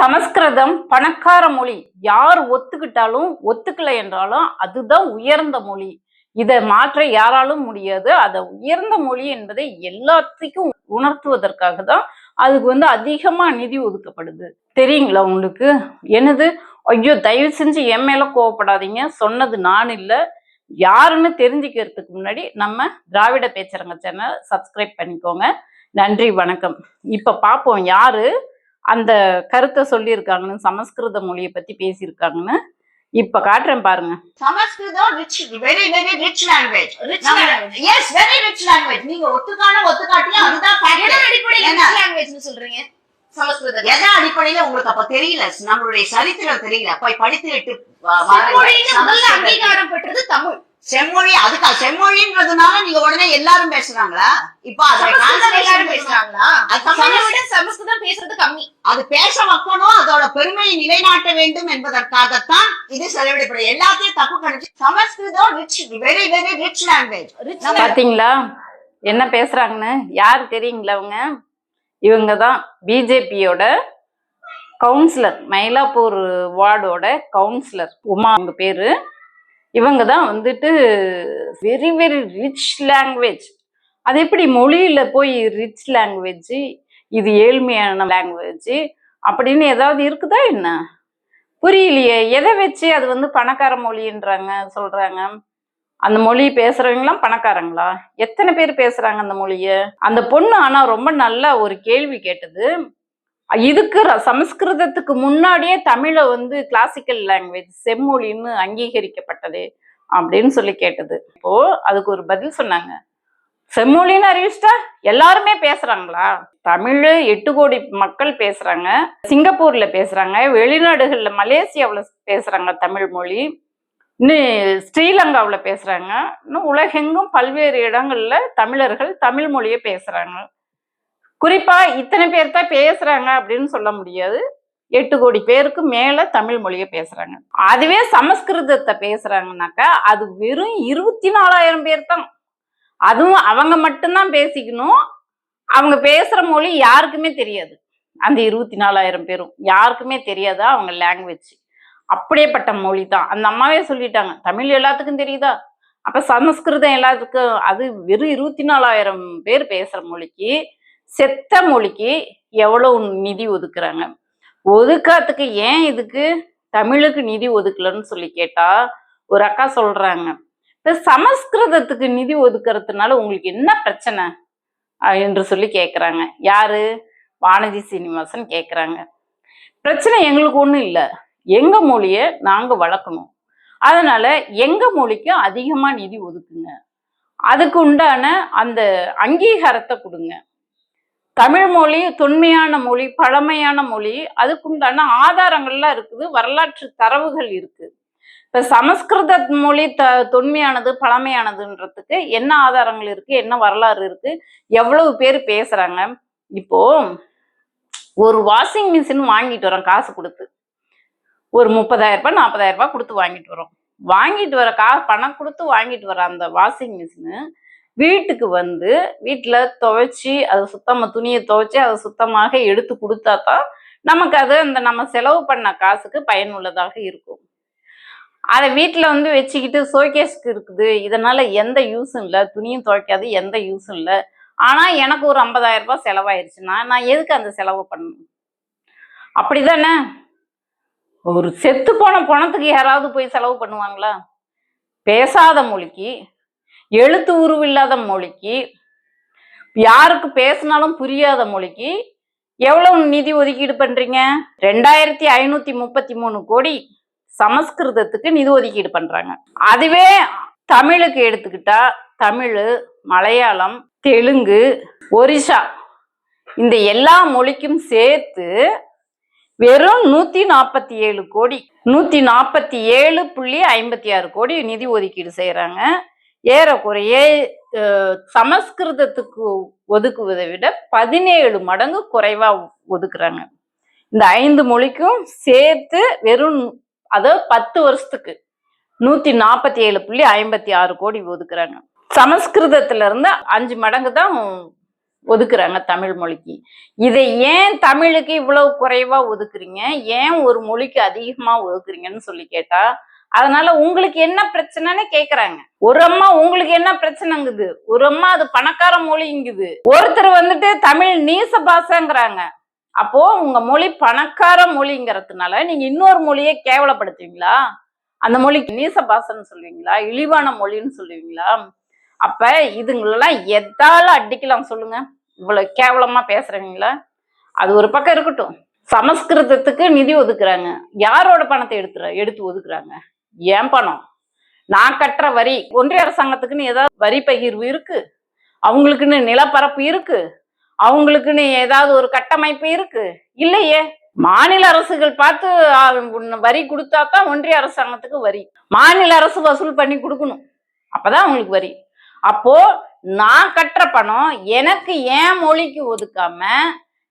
சமஸ்கிருதம் பணக்கார மொழி. யார் ஒத்துக்கிட்டாலும் ஒத்துக்கலை என்றாலும் அதுதான் உயர்ந்த மொழி. இதை மாற்ற யாராலும் முடியாது. அதை உயர்ந்த மொழி என்பதை எல்லாத்துக்கும் உணர்த்துவதற்காக தான் அதுக்கு வந்து அதிகமா நிதி ஒதுக்கப்படுது. தெரியுங்களா உங்களுக்கு? என்னது? ஐயோ தயவு செஞ்சு என் மேல கோவப்படாதீங்க. சொன்னது நான் இல்லை. யாருன்னு தெரிஞ்சுக்கிறதுக்கு முன்னாடி நம்ம திராவிட பேச்சரங்க சேனல் சப்ஸ்கிரைப் பண்ணிக்கோங்க. நன்றி வணக்கம். இப்ப பார்ப்போம் யாரு? அந்த கருத்தை சொல்லியிருக்காங்கன்னு சமஸ்கிருத மொழியை பத்தி பேசியிருக்காங்கன்னு இப்ப காட்டுறேன் பாருங்க. சமஸ்கிருதம் rich very very rich language Rich language. Yes very rich language நீங்க ஒத்துக்கான ஒத்துக்காட்டியும் அதுதான் அடிப்படையில ஏன்னா, rich language னு சொல்றீங்க? சமஸ்கிருதம். எதன் அடிப்படையில உங்களுக்கு அப்ப தெரியல? நம்மளுடைய சரித்திரம் தெரியல. போய் படித்து விட்டு. அங்கீகாரம் பெற்றது தமிழ். செம்மொழி அதுக்கா செம்மொழின்றதுனால நீங்க உடனே எல்லாரும் பேசுறாங்களா? இப்ப அதை சமஸ்கிருதம். பேசுறது கம்மி. அது பேச வைக்கணும் அதோட பெருமையை நிலைநாட்ட வேண்டும் என்பதற்காகத்தான் இது செலவிடப்படும் எல்லாத்தையும் தப்பு கணிச்சு சமஸ்கிருதம் rich very very rich language. பாத்தீங்களா? என்ன பேசுறாங்கன்னு? யார் தெரியுங்களா அவங்க? இவங்க தான் பிஜேபியோட கவுன்சிலர் மயிலாப்பூர் வார்டோட கவுன்சிலர் உமா அவங்க பேரு. இவங்க தான் வந்துட்டு வெரி வெரி ரிச் லாங்குவேஜ் அது எப்படி மொழியில் போய் ரிச் லாங்குவேஜ் இது ஏழ்மையான லாங்குவேஜ் அப்படின்னு ஏதாவது இருக்குதா என்ன? புரியலையே. எதை வச்சு அது வந்து பணக்கார மொழின்றாங்க சொல்றாங்க? அந்த மொழி பேசுறவங்களாம் பணக்காரங்களா? எத்தனை பேர் பேசுறாங்க அந்த மொழியை? அந்த பொண்ணு ஆனா ரொம்ப நல்ல ஒரு கேள்வி கேட்டது. இதுக்கு ர- சமஸ்கிருதத்துக்கு முன்னாடியே தமிழை வந்து கிளாசிக்கல் லாங்குவேஜ் செம்மொழின்னு அங்கீகரிக்கப்பட்டது அப்படின்னு சொல்லி கேட்டது. இப்போ அதுக்கு ஒரு பதில் சொன்னாங்க. செம்மொழின்னு அறிவிச்சிட்டா எல்லாருமே பேசுறாங்களா? தமிழ் எட்டு கோடி மக்கள் பேசுறாங்க. சிங்கப்பூர்ல பேசுறாங்க. வெளிநாடுகள்ல மலேசியாவில் பேசுறாங்க தமிழ் மொழி. இன்னும் ஸ்ரீலங்காவில் பேசுறாங்க. இன்னும் உலகெங்கும் பல்வேறு இடங்கள்ல தமிழர்கள் தமிழ் மொழியை பேசுறாங்க. குறிப்பா இத்தனை பேர் தான் பேசுறாங்க அப்படின்னு சொல்ல முடியாது. எட்டு கோடி பேருக்கு மேல தமிழ் மொழியை பேசுறாங்க. அதுவே சமஸ்கிருதத்தை பேசுறாங்கனாக்கா அது வெறும் இருபத்தி நாலாயிரம் பேர் தான். அதுவும் அவங்க மட்டும்தான் பேசிக்கணும். அவங்க பேசுற மொழி யாருக்குமே தெரியாது. அந்த இருபத்தி நாலாயிரம் பேரும் யாருக்குமே தெரியாதா அவங்க லாங்குவேஜ் அப்படியேப்பட்ட மொழி தான். அந்த அம்மாவே சொல்லிட்டாங்க தமிழ் எல்லாத்துக்கும் தெரியுதா? அப்ப சமஸ்கிருதம் எல்லாத்துக்கும் அது வெறும் இருபத்தி நாலாயிரம் பேர் பேசுற மொழிக்கு செத்த மொழிக்கு எவ்வளவு நிதி ஒதுக்குறாங்க? ஒதுக்காத்துக்கு ஏன் இதுக்கு தமிழுக்கு நிதி ஒதுக்கலன்னு சொல்லி கேட்டா ஒரு அக்கா சொல்றாங்க. இப்ப சமஸ்கிருதத்துக்கு நிதி ஒதுக்குறதுனால உங்களுக்கு என்ன பிரச்சனை? என்று சொல்லி கேட்குறாங்க யாரு? வானதி சீனிவாசன் கேட்குறாங்க பிரச்சனை எங்களுக்கு ஒண்ணும் இல்லை. எங்க மொழியை நாங்க வளர்க்கணும். அதனால எங்க மொழிக்கு அதிகமா நிதி ஒதுக்குங்க. அதுக்கு உண்டான அந்த அங்கீகாரத்தை கொடுங்க. தமிழ் மொழி தொன்மையான மொழி பழமையான மொழி அதுக்குண்டான ஆதாரங்கள்லாம் இருக்குது வரலாற்று தரவுகள் இருக்கு. இப்போ சமஸ்கிருத மொழி த தொன்மையானது பழமையானதுன்றதுக்கு என்ன ஆதாரங்கள் இருக்கு என்ன வரலாறு இருக்கு எவ்வளவு பேர் பேசுறாங்க. இப்போ ஒரு வாஷிங் மிஷின் வாங்கிட்டு வரோம் காசு கொடுத்து. ஒரு முப்பதாயிரம் ரூபாய் நாற்பதாயிரம் ரூபாய் கொடுத்து வாங்கிட்டு வரோம் வாங்கிட்டு வர கா பணம் கொடுத்து வாங்கிட்டு வர அந்த வாஷிங் மிஷினு வீட்டுக்கு வந்து வீட்டில் துவைச்சி அதை சுத்தமாக துணியை துவைச்சி அதை சுத்தமாக எடுத்து கொடுத்தா தான் நமக்கு அது அந்த நம்ம செலவு பண்ண காசுக்கு பயனுள்ளதாக இருக்கும். அதை வீட்டில் வந்து வச்சுக்கிட்டு ஷோகேஸ்க்கு இருக்குது. இதனால் எந்த யூஸும் இல்லை. துணியும் துவைக்காது எந்த யூஸும் இல்லை. ஆனால் எனக்கு ஒரு ஐம்பதாயிரம் ரூபாய் செலவாயிருச்சுன்னா நான் எதுக்கு அந்த செலவு பண்ணணும்? அப்படி தானே ஒரு செத்து போன பணத்துக்கு யாராவது போய் செலவு பண்ணுவாங்களா? பேசாத மொழிக்கு எழுத்து உருவில்லாத மொழிக்கு யாருக்கு பேசினாலும் புரியாத மொழிக்கு எவ்வளவு நிதி ஒதுக்கீடு பண்றீங்க? ரெண்டாயிரத்தி ஐநூத்தி முப்பத்தி மூணு கோடி சமஸ்கிருதத்துக்கு நிதி ஒதுக்கீடு பண்றாங்க. அதுவே தமிழுக்கு எடுத்துக்கிட்டா தமிழ் மலையாளம் தெலுங்கு ஒரிசா இந்த எல்லா மொழிக்கும் சேர்த்து வெறும் நூத்தி நாற்பத்தி ஏழு கோடி நூத்தி நாற்பத்தி ஏழு புள்ளி ஐம்பத்தி ஆறு கோடி நிதி ஒதுக்கீடு செய்யறாங்க. ஏறக்குறைய சமஸ்கிருதத்துக்கு ஒதுக்குவதை விட பதினேழு மடங்கு குறைவா ஒதுக்குறாங்க. இந்த ஐந்து மொழிக்கும் சேர்த்து வெறும் அதாவது பத்து வருஷத்துக்கு நூத்தி நாற்பத்தி ஏழு புள்ளி ஐம்பத்தி ஆறு கோடி ஒதுக்குறாங்க. சமஸ்கிருதத்துல இருந்து அஞ்சு மடங்கு தான் ஒதுக்குறாங்க தமிழ் மொழிக்கு. இதை ஏன் தமிழுக்கு இவ்வளவு குறைவா ஒதுக்குறீங்க? ஏன் ஒரு மொழிக்கு அதிகமா ஒதுக்குறீங்கன்னு சொல்லி கேட்டா அதனால உங்களுக்கு என்ன பிரச்சனைன்னு கேக்குறாங்க. ஒரு அம்மா உங்களுக்கு என்ன பிரச்சனைங்குது? ஒரு அம்மா அது பணக்கார மொழிங்குது. ஒருத்தர் வந்துட்டு தமிழ் நீச பாசங்கிறாங்க. அப்போ உங்க மொழி பணக்கார மொழிங்கிறதுனால நீங்க இன்னொரு மொழியை கேவலப்படுத்துவீங்களா? அந்த மொழிக்கு நீச பாஷைன்னு சொல்லுவீங்களா? இழிவான மொழின்னு சொல்லுவீங்களா? அப்ப இதுங்களெல்லாம் எதால அடிக்கலாம் சொல்லுங்க. இவ்வளவு கேவலமா பேசுறீங்களா அது ஒரு பக்கம் இருக்கட்டும். சமஸ்கிருதத்துக்கு நிதி ஒதுக்குறாங்க. யாரோட பணத்தை எடுத்துற எடுத்து ஒதுக்குறாங்க? ஏன் பணம்? நான் கட்டுற வரி ஒன்றிய அரசாங்கத்துக்குன்னு ஏதாவது வரி பகிர்வு இருக்கு? அவங்களுக்குன்னு நிலப்பரப்பு இருக்கு? அவங்களுக்குன்னு ஏதாவது ஒரு கட்டமைப்பு இருக்கு? இல்லையே. மாநில அரசுகள் பார்த்து வரி கொடுத்தா தான் ஒன்றிய அரசாங்கத்துக்கு வரி. மாநில அரசு வசூல் பண்ணி கொடுக்கணும். அப்பதான் அவங்களுக்கு வரி. அப்போ நான் கட்டுற பணம் எனக்கு ஏன் மொழிக்கு ஒதுக்காம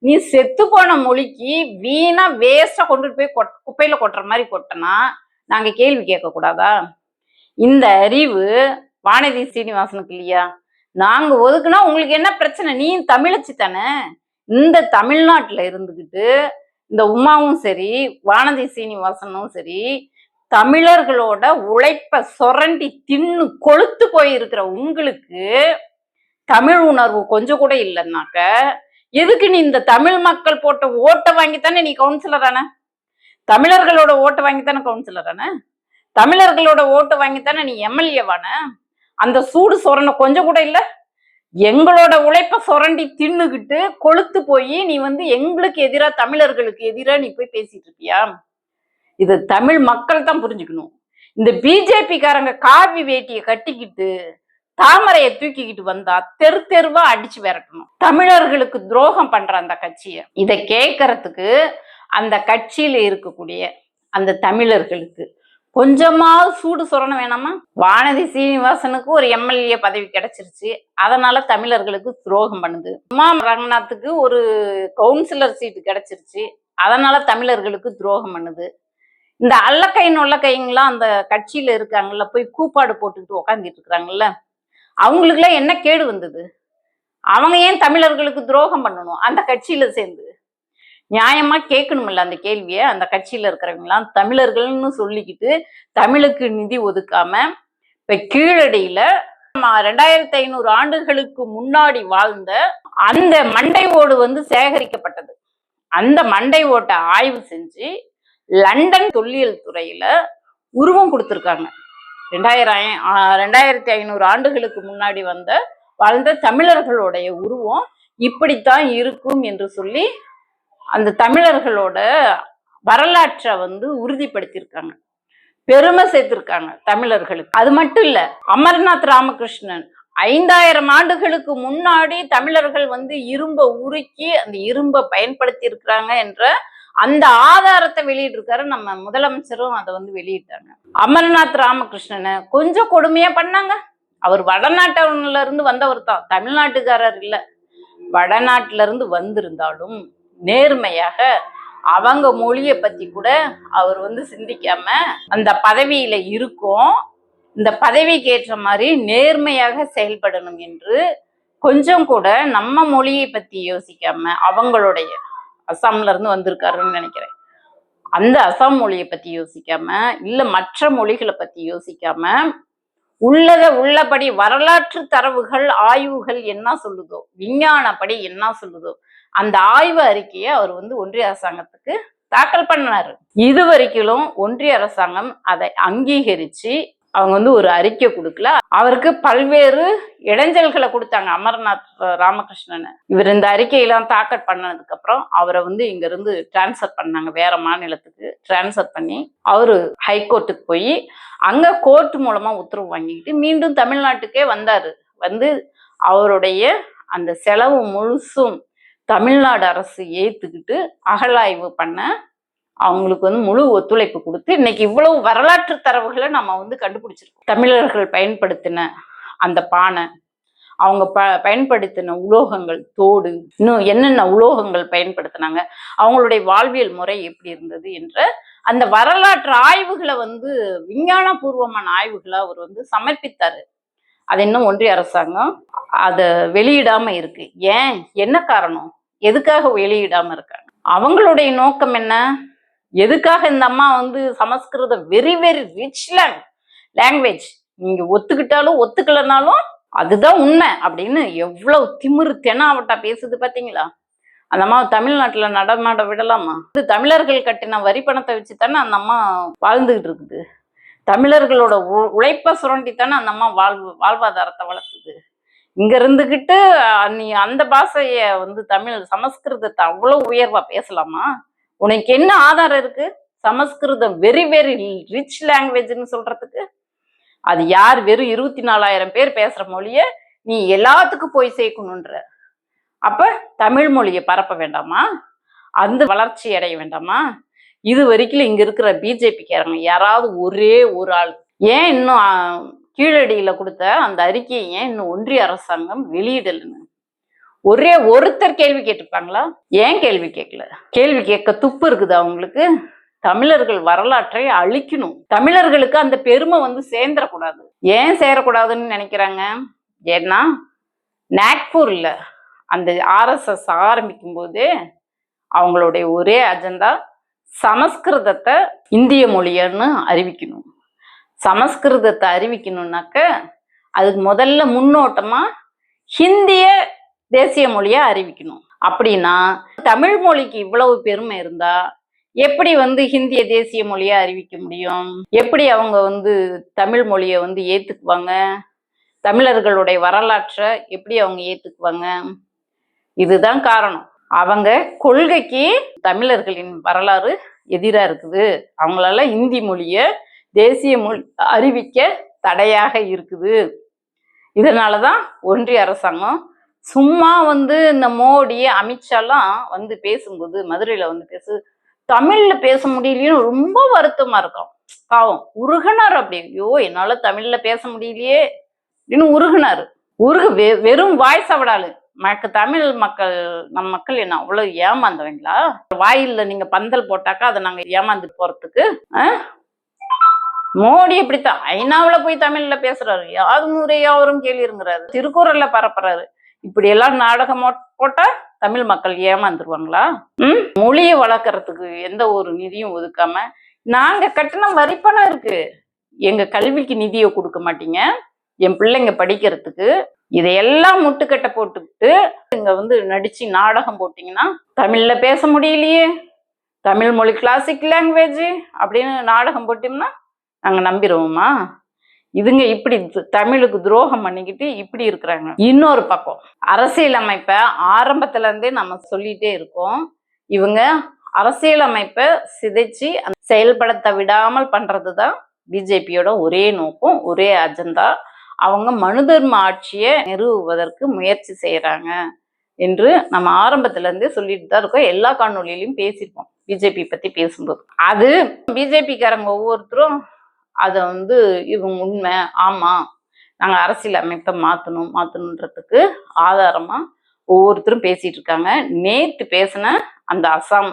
நீ செத்து போன மொழிக்கு வீணா வேஸ்டா கொண்டுட்டு போய் கொட் குப்பையில கொட்டுற மாதிரி கொட்டினா நாங்க கேள்வி கேட்க கூடாதா இந்த அறிவு வானதி சீனிவாசனுக்கு இல்லையா? நாங்க ஒதுக்குனா உங்களுக்கு என்ன பிரச்சனை? நீ தமிழச்சி தானே? இந்த தமிழ்நாட்டுல இருந்துகிட்டு இந்த உமாவும் சரி வானதி சீனிவாசனும் சரி தமிழர்களோட உழைப்ப சொரண்டி தின்னு கொளுத்து போயிருக்கிற உங்களுக்கு தமிழ் உணர்வு கொஞ்சம் கூட இல்லைன்னாக்க எதுக்கு நீ இந்த தமிழ் மக்கள் போட்ட ஓட்டை வாங்கித்தானே நீ கவுன்சிலர் ஆன? தமிழர்களோட ஓட்டு வாங்கித்தானே கவுன்சிலர் ஆன? தமிழர்களோட ஓட்டு வாங்கித்தானே நீ எம்எல்ஏவான அந்த சூடு சொரணை கொஞ்சம் கூட இல்ல? எங்களோட உழைப்ப சுரண்டி தின்னுகிட்டு கொளுத்து போய் நீ வந்து எங்களுக்கு எதிரா தமிழர்களுக்கு எதிரா நீ போய் பேசிட்டு இருப்பியா? இது தமிழ் மக்கள் தான் புரிஞ்சுக்கணும். இந்த பிஜேபிக்காரங்க காவி வேட்டியை கட்டிக்கிட்டு தாமரையை தூக்கிக்கிட்டு வந்தா தெரு தெருவா அடிச்சு விரட்டணும். தமிழர்களுக்கு துரோகம் பண்ற அந்த கட்சியை. இதை கேட்கறதுக்கு அந்த கட்சியில இருக்கக்கூடிய அந்த தமிழர்களுக்கு கொஞ்சமாவது சூடு சொரண வேணாமா? வானதி சீனிவாசனுக்கு ஒரு எம்எல்ஏ பதவி கிடைச்சிருச்சு. அதனால தமிழர்களுக்கு துரோகம் பண்ணுது. உமா ரங்கநாத்துக்கு ஒரு கவுன்சிலர் சீட்டு கிடைச்சிருச்சு. அதனால தமிழர்களுக்கு துரோகம் பண்ணுது. இந்த அல்லக்கை நொல்லக்கைங்களாம் அந்த கட்சியில இருக்காங்கல்ல போய் கூப்பாடு போட்டுக்கிட்டு உக்காந்துட்டு இருக்கிறாங்கல்ல அவங்களுக்குலாம் என்ன கேடு வந்தது? அவங்க ஏன் தமிழர்களுக்கு துரோகம் பண்ணணும்? அந்த கட்சியில சேர்ந்து. நியாயமா கேட்கணும்ல அந்த கேள்வியை. அந்த கட்சியில இருக்கிறவங்களாம் தமிழர்கள்னு சொல்லிக்கிட்டு தமிழுக்கு நிதி ஒதுக்காம இப்ப கீழடியில ரெண்டாயிரத்தி ஐநூறு ஆண்டுகளுக்கு முன்னாடி வாழ்ந்த அந்த மண்டை ஓடு வந்து சேகரிக்கப்பட்டது. அந்த மண்டை ஓட்டை ஆய்வு செஞ்சு லண்டன் தொல்லியல் துறையில உருவம் கொடுத்துருக்காங்க. ரெண்டாயிரம் ரெண்டாயிரத்தி ஐநூறு ஆண்டுகளுக்கு முன்னாடி வந்த வாழ்ந்த தமிழர்களுடைய உருவம் இப்படித்தான் இருக்கும் என்று சொல்லி அந்த தமிழர்களோட வரலாற்றை வந்து உறுதிப்படுத்தியிருக்காங்க. பெருமை சேர்த்திருக்காங்க தமிழர்களுக்கு. அது மட்டும் இல்ல அமர்நாத் ராமகிருஷ்ணன் ஐந்தாயிரம் ஆண்டுகளுக்கு முன்னாடி தமிழர்கள் வந்து இரும்ப உருக்கி அந்த இரும்பை பயன்படுத்தி இருக்கிறாங்க என்ற அந்த ஆதாரத்தை வெளியிட்டிருக்காரு நம்ம முதலமைச்சரும் அதை வந்து வெளியிட்டாங்க. அமர்நாத் ராமகிருஷ்ணனை கொஞ்சம் கொடுமையா பண்ணாங்க. அவர் வடநாட்டுல இருந்து வந்தவர் தான். தமிழ்நாட்டுக்காரர் இல்ல. வடநாட்டுல இருந்து வந்திருந்தாலும் நேர்மையாக அவங்க மொழியை பத்தி கூட அவர் வந்து சிந்திக்காம அந்த பதவியில இருக்கும். இந்த பதவிக்கு ஏற்ற மாதிரி நேர்மையாக செயல்படணும் என்று கொஞ்சம் கூட நம்ம மொழியை பத்தி யோசிக்காம அவங்களுடைய அஸ்ஸாம்ல இருந்து வந்திருக்காருன்னு நினைக்கிறேன். அந்த அஸ்ஸாம் மொழியை பத்தி யோசிக்காம இல்ல மற்ற மொழிகளை பத்தி யோசிக்காம உள்ளத உள்ளபடி வரலாற்று தரவுகள் ஆய்வுகள் என்ன சொல்லுதோ விஞ்ஞானப்படி என்ன சொல்லுதோ அந்த ஆய்வு அறிக்கையை அவர் வந்து ஒன்றிய அரசாங்கத்துக்கு தாக்கல் பண்ணாரு. இது வரைக்கும் ஒன்றிய அரசாங்கம் அதை அங்கீகரிச்சு அவங்க வந்து ஒரு அறிக்கை கொடுக்கல. அவருக்கு பல்வேறு இடைஞ்சல்களை கொடுத்தாங்க அமர்நாத் ராமகிருஷ்ணன். இவர் இந்த அறிக்கையெல்லாம் தாக்கல் பண்ணதுக்கு அப்புறம் அவரை வந்து இங்க இருந்து டிரான்ஸ்ஃபர் பண்ணாங்க வேற மாநிலத்துக்கு டிரான்ஸ்ஃபர் பண்ணி அவரு ஹைகோர்ட்டுக்கு போய் அங்க கோர்ட் மூலமா உத்தரவு வாங்கிக்கிட்டு மீண்டும் தமிழ்நாட்டுக்கே வந்தாரு. வந்து அவருடைய அந்த செலவு முழுசும் தமிழ்நாடு அரசு ஏத்துக்கிட்டு அகழாய்வு பண்ண அவங்களுக்கு வந்து முழு ஒத்துழைப்பு கொடுத்து இன்னைக்கு இவ்வளவு வரலாற்று தரவுகளை நம்ம வந்து கண்டுபிடிச்சிருக்கோம். தமிழர்கள் பயன்படுத்தின அந்த பானை அவங்க ப பயன்படுத்தின உலோகங்கள் தோடு இன்னும் என்னென்ன உலோகங்கள் பயன்படுத்தினாங்க அவங்களுடைய வாழ்வியல் முறை எப்படி இருந்தது என்ற அந்த வரலாற்று ஆய்வுகளை வந்து விஞ்ஞானபூர்வமான ஆய்வுகளை அவர் வந்து சமர்ப்பித்தாரு. அது இன்னும் ஒன்றிய அரசாங்கம் அதை வெளியிடாம இருக்கு. ஏன்? என்ன காரணம்? எதுக்காக வெளியிடாம இருக்காங்க? அவங்களுடைய நோக்கம் என்ன? எதுக்காக இந்த அம்மா வந்து சமஸ்கிருத வெரி வெரி ரிச் லாங்குவேஜ் நீங்க ஒத்துக்கிட்டாலும் ஒத்துக்கலைனாலும் அதுதான் உண்மை அப்படின்னு எவ்வளவு திமிரு தெனாவட்டா பேசுது பாத்தீங்களா? அந்த அம்மா தமிழ்நாட்டுல நடமாட விடலாமா? இது தமிழர்கள் கட்டின வரி பணத்தை வச்சு தானே அந்த அம்மா வாழ்ந்துகிட்டு இருக்குது. தமிழர்களோட உ- உழைப்ப சுரண்டி தானே அந்த அம்மா வாழ்வு வாழ்வாதாரத்தை வளர்த்துது. இங்க இருந்துகிட்டு நீ அந்த பாஷைய வந்து தமிழ் சமஸ்கிருதத்தை அவ்வளவு உயர்வா பேசலாமா? உனக்கு என்ன ஆதாரம் இருக்கு? சமஸ்கிருதம் வெரி வெரி ரிச் லாங்குவேஜ்னு சொல்றதுக்கு? அது யார்? வெறும் இருபத்தி நாலாயிரம் பேர் பேசுற மொழிய நீ எல்லாத்துக்கும் போய் சேர்க்கணுன்ற. அப்ப தமிழ் மொழியை பரப்ப வேண்டாமா? அந்த வளர்ச்சி அடைய வேண்டாமா? இது வரைக்கும் இங்க இருக்கிற பிஜேபிக்காரங்க யாராவது ஒரே ஒரு ஆள். ஏன் இன்னும் கீழடியில கொடுத்த அந்த அறிக்கையை ஏன் இன்னும் ஒன்றிய அரசாங்கம் வெளியிடலன்னு? ஒரே ஒருத்தர் கேள்வி கேட்டிருப்பாங்களா? ஏன் கேள்வி கேட்கல? கேள்வி கேட்க துப்பு இருக்குது அவங்களுக்கு. தமிழர்கள் வரலாற்றை அழிக்கணும். தமிழர்களுக்கு அந்த பெருமை வந்து சேர்ந்துடக்கூடாது ஏன் சேரக்கூடாதுன்னு நினைக்கிறாங்க? ஏன்னா நாக்பூரில் அந்த ஆர்எஸ்எஸ் ஆரம்பிக்கும் போது அவங்களுடைய ஒரே அஜெண்டா சமஸ்கிருதத்தை இந்திய மொழியன்னு அறிவிக்கணும். சமஸ்கிருதத்தை அறிவிக்கணும்னாக்க அதுக்கு முதல்ல முன்னோட்டமா ஹிந்திய தேசிய மொழியா அறிவிக்கணும். அப்படின்னா தமிழ் மொழிக்கு இவ்வளவு பெருமை இருந்தா எப்படி வந்து ஹிந்திய தேசிய மொழியா அறிவிக்க முடியும்? எப்படி அவங்க வந்து தமிழ் மொழியை வந்து ஏத்துக்குவாங்க? தமிழர்களுடைய வரலாற்றை எப்படி அவங்க ஏத்துக்குவாங்க? இதுதான் காரணம். அவங்க கொள்கைக்கு தமிழர்களின் வரலாறு எதிராக இருக்குது. அவங்களால இந்தி மொழியை தேசிய மொழி அறிவிக்க தடையாக இருக்குது. இதனாலதான் ஒன்றிய அரசாங்கம் சும்மா வந்து இந்த மோடி அமித்ஷாலாம் வந்து பேசும்போது மதுரையில வந்து பேசு தமிழ்ல பேச முடியலையும் ரொம்ப வருத்தமா இருக்கும். பாவம் உருகினார் அப்படி. ஐயோ என்னால் தமிழ்ல பேச முடியலையே அப்படின்னு உருகினார். உருகு வெ வெறும் வாய்ஸ் விடாது மக்க தமிழ் மக்கள் நம் மக்கள் என்ன அவ்வளோ ஏமாந்தவங்களா? வாயில்ல நீங்கள் பந்தல் போட்டாக்கா அதை நாங்கள் ஏமாந்து போறதுக்கு ஆ? மோடி இப்படித்தான். ஐநாவில் போய் தமிழில் பேசுறாரு. யாது முறையாவரும் கேள்விங்கிறாரு திருக்குறள்ல பரப்புறாரு. இப்படி எல்லாம் நாடகம் போட்டா தமிழ் மக்கள் ஏமாந்துருவாங்களா? ம்? மொழியை வளர்க்கறதுக்கு எந்த ஒரு நிதியும் ஒதுக்காம நாங்க கட்டின வரிப்பணம் இருக்கு. எங்க கல்விக்கு நிதியை கொடுக்க மாட்டீங்க. என் பிள்ளைங்க படிக்கிறதுக்கு இதையெல்லாம் முட்டுக்கட்டை போட்டுக்கிட்டு இங்க வந்து நடிச்சு நாடகம் போட்டீங்கன்னா தமிழ்ல பேச முடியலையே. தமிழ் மொழி கிளாசிக் லாங்குவேஜ் அப்படின்னு நாடகம் போட்டோம்னா நாங்கள் நம்பிடுவோமா இதுங்க இப்படி தமிழுக்கு துரோகம் பண்ணிக்கிட்டு இப்படி இருக்கிறாங்க. இன்னொரு பக்கம் அரசியலமைப்பை ஆரம்பத்துலேருந்தே நம்ம சொல்லிகிட்டே இருக்கோம். இவங்க அரசியலமைப்பை சிதைச்சு அந்த செயல்படுத்த விடாமல் பண்ணுறது தான் பிஜேபியோட ஒரே நோக்கம் ஒரே அஜெண்டா. அவங்க மனுதர்ம ஆட்சியை நிறுவுவதற்கு முயற்சி செய்கிறாங்க என்று நம்ம ஆரம்பத்துலேருந்தே சொல்லிட்டு தான் இருக்கோம். எல்லா காணொலியிலையும் பேசியிருப்போம் பிஜேபி பற்றி பேசும்போது. அது பிஜேபிக்காரங்க ஒவ்வொருத்தரும் அதை வந்து இவங்க உண்மை ஆமாம் நாங்கள் அரசியல் அமைப்பை மாற்றணும் மாற்றணுன்றதுக்கு ஆதாரமாக ஒவ்வொருத்தரும் பேசிகிட்டு இருக்காங்க. நேற்று பேசின அந்த அசாம்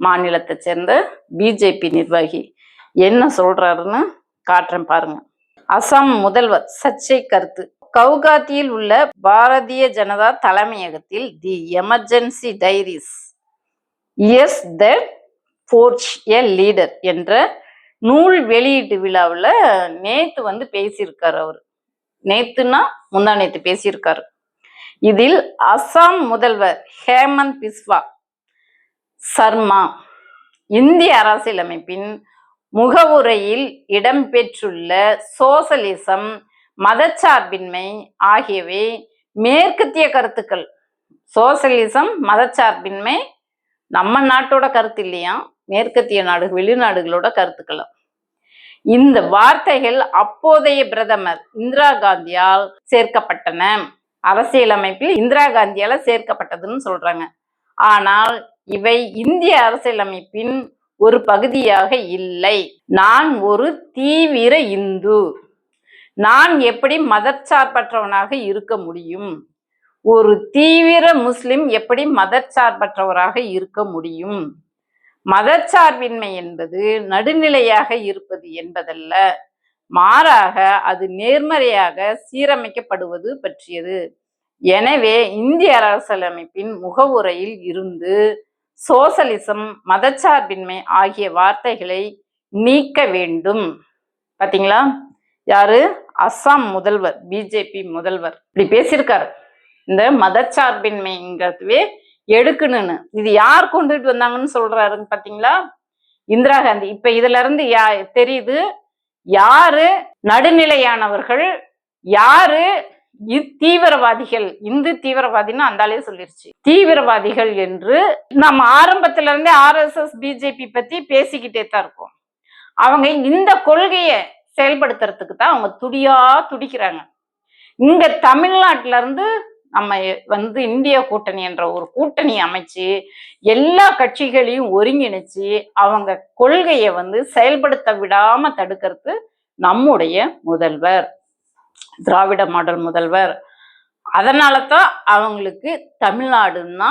மாநிலத்தை சேர்ந்த பிஜேபி நிர்வாகி என்ன சொல்கிறாருன்னு காட்டுறேன் பாருங்க. அசாம் முதல்வர் சர்ச்சை கருத்து. கவுகாத்தியில் உள்ள பாரதிய ஜனதா தலைமையகத்தில் the emergency diaries. Years that forged a leader என்ற நூல் வெளியீட்டு விழாவில் நேத்து வந்து பேசியிருக்காரு அவர். நேத்துனா முந்தா நேத்து பேசியிருக்காரு. இதில் அசாம் முதல்வர் ஹேமந்த் பிஸ்வா சர்மா இந்திய அரசியலமைப்பின் முகவுரையில் இடம்பெற்றுள்ள சோசலிசம் மதச்சார்பின்மை ஆகியவை மேற்கத்திய கருத்துக்கள். சோசலிசம் மதச்சார்பின்மை நம்ம நாட்டோட கருத்து இல்லையா? மேற்கத்திய நாடு வெளிநாடுகளோட கருத்துக்களும். இந்த வார்த்தைகள் அப்போதைய பிரதமர் இந்திரா காந்தியால் சேர்க்கப்பட்டன. அரசியலமைப்பில் இந்திரா காந்தியால சேர்க்கப்பட்டதுன்னு சொல்றாங்க. ஆனால் இவை இந்திய அரசியலமைப்பின் ஒரு பகுதியாக இல்லை. நான் ஒரு தீவிர இந்து. நான் எப்படி மதச்சார்பற்றவனாக இருக்க முடியும்? ஒரு தீவிர முஸ்லிம் எப்படி மதச்சார்பற்றவராக இருக்க முடியும்? மதச்சார்பின்மை என்பது நடுநிலையாக இருப்பது என்பதல்ல. மாறாக அது நேர்மறையாக சீரமைக்கப்படுவது பற்றியது. எனவே இந்திய அரசியலமைப்பின் முகவுரையில் இருந்து சோசலிசம் மதச்சார்பின்மை ஆகிய வார்த்தைகளை நீக்க வேண்டும். பாத்தீங்களா? யாரு? அஸ்ஸாம் முதல்வர் பிஜேபி முதல்வர். இப்படி பேசியிருக்காரு. இந்த மதச்சார்பின்மைங்கிறதுவே எடுக்கணும்னு. இது யார் கொண்டுட்டு வந்தாங்கன்னு சொல்றாருன்னு பாத்தீங்களா? இந்திரா காந்தி. இப்ப இதுல இருந்து யா தெரியுது. யாரு நடுநிலையானவர்கள் யாரு தீவிரவாதிகள்? இந்து தீவிரவாதின்னு அந்தாலே சொல்லிருச்சு. தீவிரவாதிகள் என்று நம்ம ஆரம்பத்துல இருந்தே ஆர்எஸ்எஸ் பிஜேபி பத்தி பேசிக்கிட்டே தான் இருக்கோம். அவங்க இந்த கொள்கையை செயல்படுத்துறதுக்கு தான் அவங்க துடியா துடிக்கிறாங்க. இங்க தமிழ்நாட்டுல இருந்து நம்ம வந்து இந்திய கூட்டணி என்ற ஒரு கூட்டணி அமைச்சு எல்லா கட்சிகளையும் ஒருங்கிணைச்சு அவங்க கொள்கையை வந்து செயல்படுத்த விடாம தடுக்கிறது நம்முடைய முதல்வர் திராவிட மாடல் முதல்வர். அதனால தான் அவங்களுக்கு தமிழ்நாடுன்னா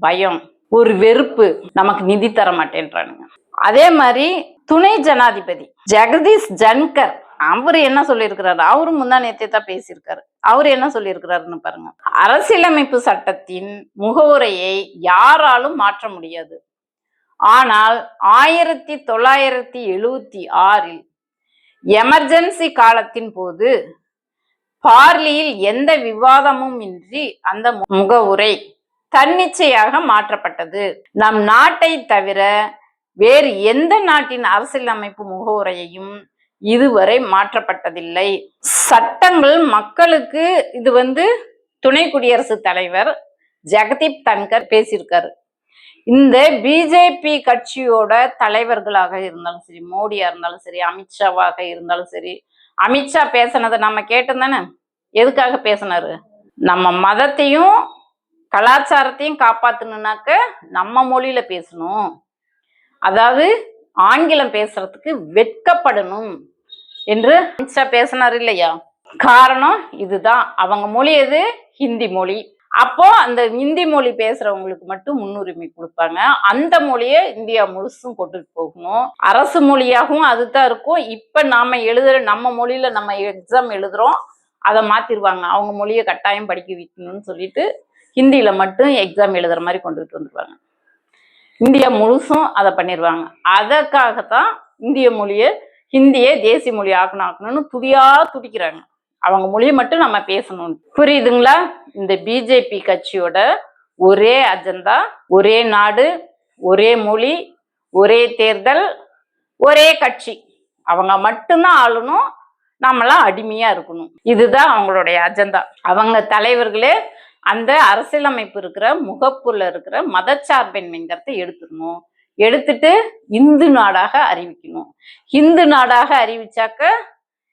பயம் ஒரு வெறுப்பு. நமக்கு நிதி தர மாட்டேன்றானுங்க அதே மாதிரி துணை ஜனாதிபதி ஜெகதீஷ் ஜன்கர் அவர் என்ன சொல்லியிருக்கிறாரு? அவரும் முந்தா நேத்தே தான் பேசியிருக்காரு. அவர் என்ன சொல்லியிருக்கிறாருன்னு பாருங்க. அரசியலமைப்பு சட்டத்தின் முகவுரையை யாராலும் மாற்ற முடியாது. ஆனால் ஆயிரத்தி தொள்ளாயிரத்தி எழுவத்தி ஆறில் எமர்ஜென்சி காலத்தின் போது பார்லியில் எந்த விவாதமும் இன்றி அந்த முகவுரை தன்னிச்சையாக மாற்றப்பட்டது. நம் நாட்டை தவிர வேறு எந்த நாட்டின் அரசியலமைப்பு முகவுரையையும் இதுவரை மாற்றப்பட்டதில்லை. சட்டங்கள் மக்களுக்கு இது வந்து துணை குடியரசுத் தலைவர் ஜெகதீப் தன்கர் பேசியிருக்காரு. இந்த பிஜேபி கட்சியோட தலைவர்களாக இருந்தாலும் சரி மோடியா இருந்தாலும் சரி அமித்ஷாவாக இருந்தாலும் சரி அமித்ஷா பேசினதை நம்ம கேட்டோம் தானே? எதுக்காக பேசினாரு? நம்ம மதத்தையும் கலாச்சாரத்தையும் காப்பாத்தணுனாக்க நம்ம மொழியில பேசணும். அதாவது ஆங்கிலம் பேசுறதுக்கு வெட்கப்படணும். என்று அமித்ஷா பேசினார் இல்லையா? காரணம் இதுதான். அவங்க மொழி எது? ஹிந்தி மொழி. அப்போ அந்த ஹிந்தி மொழி பேசுறவங்களுக்கு மட்டும் முன்னுரிமை கொடுப்பாங்க. அந்த மொழியை இந்தியா முழுசும் கொண்டுட்டு போகணும். அரசு மொழியாகவும் அதுதான் இருக்கும். இப்ப நாம எழுதுற நம்ம மொழியில நம்ம எக்ஸாம் எழுதுறோம் அதை மாத்திருவாங்க. அவங்க மொழியை கட்டாயம் படிக்க வைக்கணும்னு சொல்லிட்டு ஹிந்தியில மட்டும் எக்ஸாம் எழுதுற மாதிரி கொண்டுட்டு வந்துருவாங்க. இந்தியா முழுசும் அதை பண்ணிடுவாங்க அதற்காகத்தான் இந்திய மொழியை ஹிந்தியை தேசிய மொழி ஆக்கணும் ஆக்கணும்னு துடியா துடிக்கிறாங்க. அவங்க மொழியை மட்டும் நம்ம பேசணும். புரியுதுங்களா? இந்த பிஜேபி கட்சியோட ஒரே அஜெண்டா ஒரே நாடு ஒரே மொழி ஒரே தேர்தல் ஒரே கட்சி. அவங்க மட்டும்தான் ஆளணும் நம்மளாம் அடிமையா இருக்கணும். இதுதான் அவங்களுடைய அஜெண்டா. அவங்க தலைவர்களே அந்த அரசியலமைப்பு இருக்கிற முகப்புல இருக்கிற மதச்சார்பின்மைங்கிறத எடுத்துடணும். எடுத்துட்டு இந்து நாடாக அறிவிக்கணும். இந்து நாடாக அறிவிச்சாக்க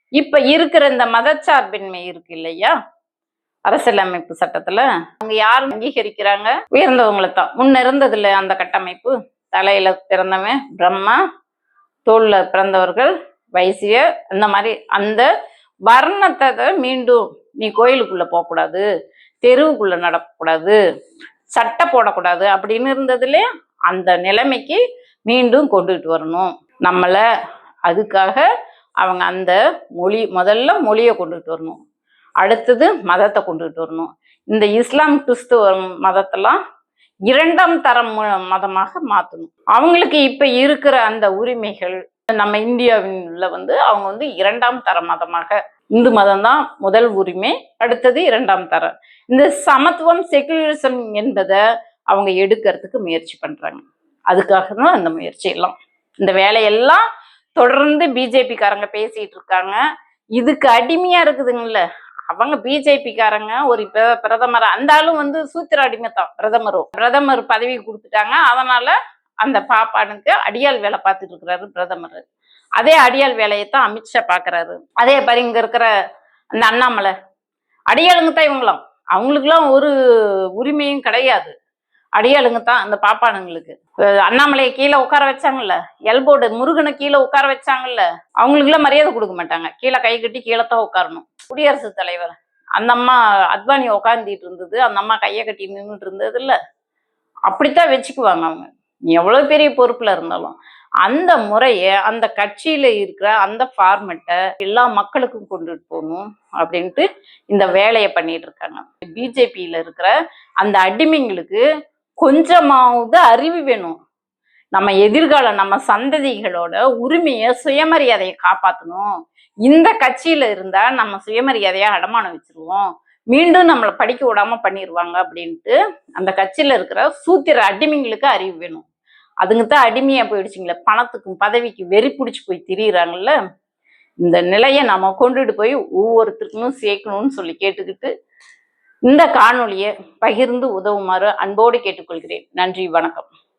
இப்ப இருக்கிற இந்த மதச்சார்பின்மை இருக்கு இல்லையா? அரசியலமைப்பு சட்டத்துல. அவங்க யாரும் அங்கீகரிக்கிறாங்க? உயர்ந்தவங்களை தான். முன்ன இருந்ததுல அந்த கட்டமைப்பு. தலையில பிறந்தவன் பிரம்மா தோல்ல பிறந்தவர்கள் வைசிய அந்த மாதிரி அந்த வர்ணத்தை மீண்டும் நீ கோயிலுக்குள்ள போகக்கூடாது தெருவுக்குள்ள நடக்கக்கூடாது சட்டை போடக்கூடாது அப்படின்னு இருந்ததுலேயே அந்த நிலைமைக்கு மீண்டும் கொண்டுகிட்டு வரணும். நம்மளை அதுக்காக அவங்க அந்த மொழி முதல்ல மொழியை கொண்டுகிட்டு வரணும். அடுத்தது மதத்தை கொண்டுகிட்டு வரணும். இந்த இஸ்லாம் கிறிஸ்துவ மதத்தெல்லாம் இரண்டாம் தரம் மதமாக மாற்றணும் அவங்களுக்கு இப்போ இருக்கிற அந்த உரிமைகள் நம்ம இந்தியாவில் வந்து அவங்க வந்து இரண்டாம் தர மதமாக இந்து மதம் தான் முதல் உரிமை அடுத்தது இரண்டாம் தரம். இந்த சமத்துவம் செகுலரிசம் என்பதை அவங்க எடுக்கிறதுக்கு முயற்சி பண்றாங்க. அதுக்காக தான் அந்த முயற்சி எல்லாம். இந்த வேலையெல்லாம் தொடர்ந்து பிஜேபிக்காரங்க பேசிகிட்டு பேசிட்டு இருக்காங்க. இதுக்கு அடிமையா இருக்குதுங்கல்ல அவங்க பிஜேபிக்காரங்க ஒரு பிரதமர் அந்த ஆளும் வந்து சூத்திர அடிமை தான் பிரதமரும் பிரதமர் பதவி கொடுத்துட்டாங்க. அதனால அந்த பாப்பானுக்கு அடியாள் வேலை பார்த்துட்டு இருக்கிறாரு பிரதமர். அதே அடியாள் வேலையைத்தான் அமித்ஷா பாக்குறாரு அதே மாதிரி இங்க இருக்கிற அந்த அண்ணாமலை. அடியாளுங்க தான் இவங்களாம். அவங்களுக்குலாம் ஒரு உரிமையும் கிடையாது. அடியாளுங்க தான் அந்த பாப்பானுங்களுக்கு. அண்ணாமலையை கீழே உட்கார வச்சாங்கல்ல எல்போர்டு முருகனை கீழே உட்கார வச்சாங்கல்ல அவங்களுக்குலாம் மரியாதை கொடுக்க மாட்டாங்க. கீழே கை கட்டி கீழே தான் உட்காரணும். குடியரசுத் தலைவர் அந்த அம்மா அத்வானி உட்காந்துட்டு இருந்தது அந்த அம்மா கையை கட்டி நின்றுட்டு இருந்தது இல்லை அப்படித்தான் வச்சுக்குவாங்க அவங்க. நீ எவ்வளவு பெரிய பொறுப்புல இருந்தாலும் அந்த முறையை அந்த கட்சியில இருக்கிற அந்த ஃபார்மெட்டை எல்லா மக்களுக்கும் கொண்டுட்டு போகணும் அப்படின்ட்டு இந்த வேலையை பண்ணிட்டு இருக்காங்க. பிஜேபியில இருக்கிற அந்த அடிமைங்களுக்கு கொஞ்சமாவது அறிவு வேணும். நம்ம எதிர்காலம் நம்ம சந்ததிகளோட உரிமையை சுயமரியாதையை காப்பாற்றணும் இந்த கட்சியில இருந்தா நம்ம சுயமரியாதையை அடமானம் வச்சிருவோம். மீண்டும் நம்மளை படிக்க விடாம பண்ணிடுவாங்க அப்படின்ட்டு அந்த கட்சியில இருக்கிற சூத்திர அடிமைங்களுக்கு அறிவு வேணும். அதுங்க தான் அடிமையா போயிடுச்சுங்களே பணத்துக்கும் பதவிக்கு வெறி பிடிச்சி போய் திரியிறாங்கல்ல. இந்த நிலையை நம்ம கொண்டுட்டு போய் ஒவ்வொருத்தருக்கும் சேர்க்கணும்னு சொல்லி கேட்டுக்கிட்டு இந்த காணொளியை பகிர்ந்து உதவுமாறு அன்போடு கேட்டுக்கொள்கிறேன். நன்றி வணக்கம்.